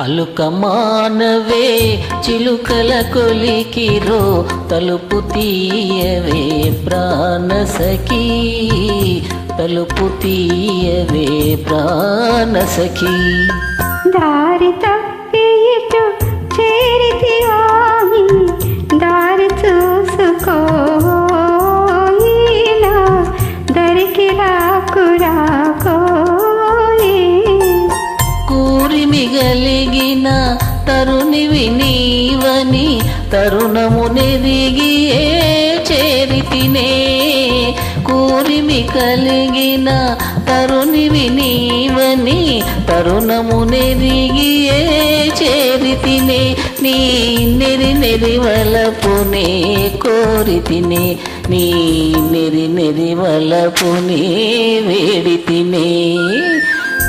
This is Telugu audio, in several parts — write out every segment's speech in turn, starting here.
అలుక మానవే చిలుకల కొలికిరో తలుపు తీయవే ప్రాణ సఖీ. తలుపు తీయవే ప్రాణ సఖీ. దారి తప్పి ఇటు చేరితివాని దారి చూసుకో దరికి రాకురా కలిగిన గలిగిన తరుణివి నీవని తరుణము ఏ చేరితినే. కూరిమి కలిగిన తరుణివి నీవని తరుణమునెరిగి ఏ చేరితినే. నీ నెరి నెరి వలపునే కోరితినే నీ నెరి నెరి వలపునే వేడితినే.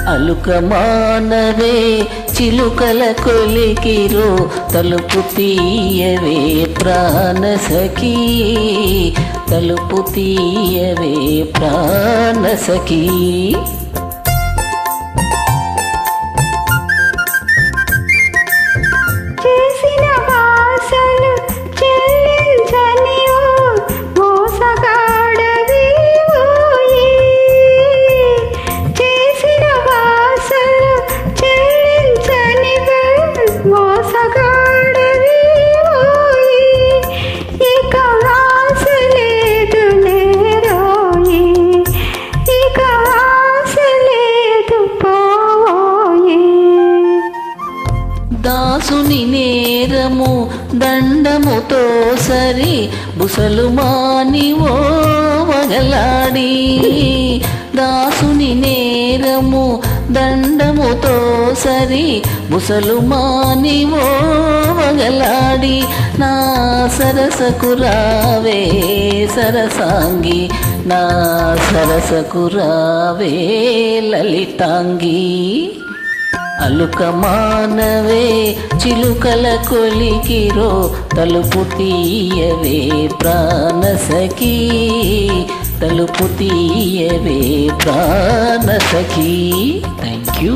అలుక మానవే చిలుకల కొలికిరో తలుపు తీయవే ప్రాణ సఖీ. తలుపు తీయవే ప్రాణ సఖీ. దాసుని నేరము దండముతో సరి బుసలు మాని ఓ వగలాడి దాసుని నేరము దండముతో సరి ముసలు మాని ఓ వగలాడి నా సరసకు రావే సరసాంగి నా సరసకు రావే లలితాంగి. అలుక మానవే చిలుకల కొలికిరో తలుపు తీయవే ప్రాణసఖీ. తలుపు తీయవే ప్రాణసఖీ. Thank you